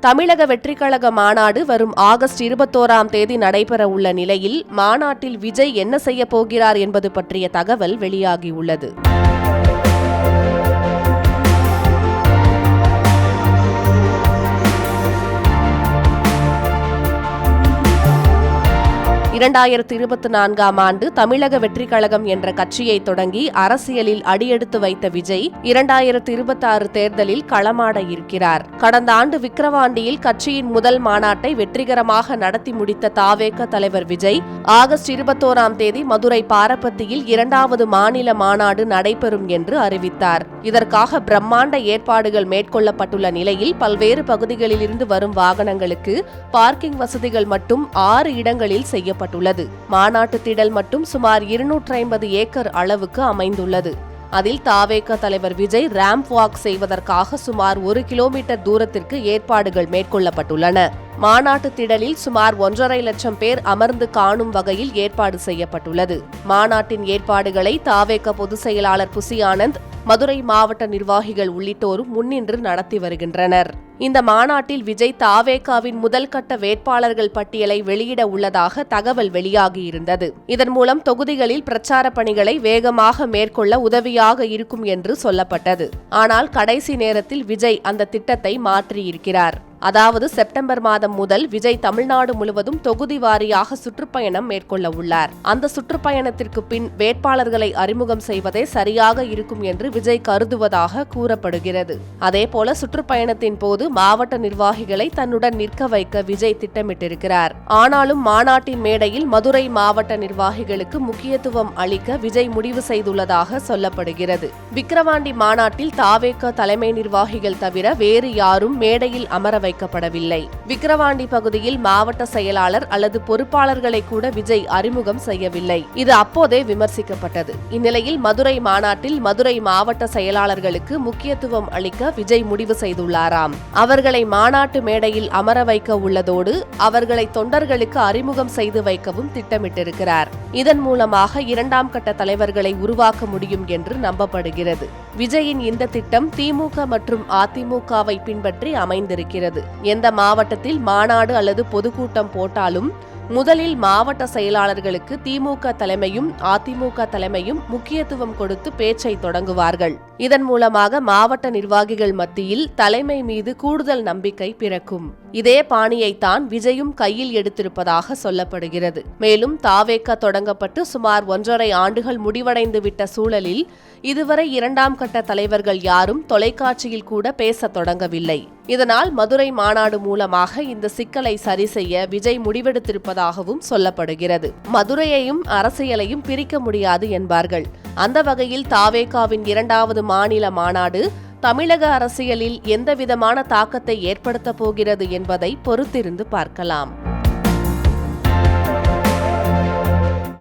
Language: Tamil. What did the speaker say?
தமிழக வெற்றிக்கழக மாநாடு வரும் ஆகஸ்ட் இருபத்தோராம் தேதி நடைபெற உள்ள நிலையில் மாநாட்டில் விஜய் என்ன செய்ய போகிறார் என்பது பற்றிய தகவல் வெளியாகியுள்ளது. இரண்டாயிரத்தி இருபத்தி நான்காம் ஆண்டு தமிழக வெற்றிக் கழகம் என்ற கட்சியை தொடங்கி அரசியலில் அடியெடுத்து வைத்த விஜய் இரண்டாயிரத்தி இருபத்தி ஆறு தேர்தலில் களமாட இருக்கிறார். கடந்த ஆண்டு விக்கிரவாண்டியில் கட்சியின் முதல் மாநாட்டை வெற்றிகரமாக நடத்தி முடித்த தாவேக தலைவர் விஜய் ஆகஸ்ட் இருபத்தோராம் தேதி மதுரை பாரப்பத்தியில் இரண்டாவது மாநில மாநாடு நடைபெறும் என்று அறிவித்தார். இதற்காக பிரம்மாண்ட ஏற்பாடுகள் மேற்கொள்ளப்பட்டுள்ள நிலையில் பல்வேறு பகுதிகளில் இருந்து வரும் வாகனங்களுக்கு பார்க்கிங் வசதிகள் மட்டும் ஆறு இடங்களில் அமைக்கப்பட்டுள்ளது மாநாட்டு திடல் மட்டும் சுமார் இருநூற்றி ஐம்பது ஏக்கர் அளவுக்கு அமைந்துள்ளது. அதில் தாவேக தலைவர் விஜய் ரேம்ப் வாக் செய்வதற்காக சுமார் ஒரு கிலோமீட்டர் தூரத்திற்கு ஏற்பாடுகள் மேற்கொள்ளப்பட்டுள்ளன. மாநாட்டு திடலில் சுமார் ஒன்றரை லட்சம் பேர் அமர்ந்து காணும் வகையில் ஏற்பாடு செய்யப்பட்டுள்ளது. மாநாட்டின் ஏற்பாடுகளை தாவேக பொதுச் செயலாளர் புசி ஆனந்த் மதுரை மாவட்ட நிர்வாகிகள் உள்ளிட்டோரும் முன்னின்று நடத்தி வருகின்றனர். இந்த மாநாட்டில் விஜய் தாவேகாவின் முதல் கட்ட வேட்பாளர்கள் பட்டியலை வெளியிட உள்ளதாக தகவல் வெளியாகியிருந்தது இதன் மூலம் தொகுதிகளில் பிரச்சார பணிகளை வேகமாக மேற்கொள்ள உதவியாக இருக்கும் என்று சொல்லப்பட்டது. ஆனால் கடைசி நேரத்தில் விஜய் அந்த திட்டத்தை மாற்றியிருக்கிறார். அதாவது செப்டம்பர் மாதம் முதல் விஜய் தமிழ்நாடு முழுவதும் தொகுதி வாரியாக சுற்றுப்பயணம் மேற்கொள்ள உள்ளார். அந்த சுற்றுப்பயணத்திற்கு பின் வேட்பாளர்களை அறிமுகம் செய்வதே சரியாக இருக்கும் என்று விஜய் கருதுவதாக கூறப்படுகிறது. அதேபோல சுற்றுப்பயணத்தின் போது மாவட்ட நிர்வாகிகளை தன்னுடன் நிற்க வைக்க விஜய் திட்டமிட்டிருக்கிறார். ஆனாலும் மாநாட்டின் மேடையில் மதுரை மாவட்ட நிர்வாகிகளுக்கு முக்கியத்துவம் அளிக்க விஜய் முடிவு செய்துள்ளதாக சொல்லப்படுகிறது. விக்கிரவாண்டி மாநாட்டில் தாவேக தலைமை நிர்வாகிகள் தவிர வேறு யாரும் மேடையில் அமர வைக்கப்படவில்லை. விக்கிரவாண்டி பகுதியில் மாவட்ட செயலாளர் அல்லது பொறுப்பாளர்களை கூட விஜய் அறிமுகம் செய்யவில்லை. இது அப்போதே விமர்சிக்கப்பட்டது. இந்நிலையில் மதுரை மாநாட்டில் மதுரை மாவட்ட செயலாளர்களுக்கு முக்கியத்துவம் அளிக்க விஜய் முடிவு செய்துள்ளாராம். அவர்களை மாநாட்டு மேடையில் அமர வைக்க உள்ளதோடு அவர்களை தொண்டர்களுக்கு அறிமுகம் செய்து வைக்கவும் திட்டமிட்டிருக்கிறார். இதன் மூலமாக இரண்டாம் கட்ட தலைவர்களை உருவாக்க முடியும் என்று நம்பப்படுகிறது. விஜயின் இந்த திட்டம் திமுக மற்றும் அதிமுகவை பின்பற்றி அமைந்திருக்கிறது. எந்த மாவட்டத்தில் மாநாடு அல்லது பொதுக்கூட்டம் போட்டாலும் முதலில் மாவட்ட செயலாளர்களுக்கு திமுக தலைமையும் அதிமுக தலைமையும் முக்கியத்துவம் கொடுத்து பேச்சை தொடங்குவார்கள். இதன் மூலமாக மாவட்ட நிர்வாகிகள் மத்தியில் தலைமை மீது கூடுதல் நம்பிக்கை பிறக்கும். இதே பாணியைத்தான் விஜயும் கையில் எடுத்திருப்பதாக சொல்லப்படுகிறது. மேலும் தாவேக்க தொடங்கப்பட்டு சுமார் ஒன்றரை ஆண்டுகள் முடிவடைந்து விட்ட சூழலில் இதுவரை இரண்டாம் கட்ட தலைவர்கள் யாரும் தொலைக்காட்சியில் கூட பேச தொடங்கவில்லை. இதனால் மதுரை மாநாடு மூலமாக இந்த சிக்கலை சரி செய்ய விஜய் முடிவெடுத்திருப்பதாகவும் சொல்லப்படுகிறது. மதுரையையும் அரசியலையும் பிரிக்க முடியாது என்பார்கள். அந்த வகையில் தாவேகாவின் இரண்டாவது மாநில மாநாடு தமிழக அரசியலில் எந்தவிதமான தாக்கத்தை ஏற்படுத்தப் போகிறது என்பதை பொறுத்திருந்து பார்க்கலாம்.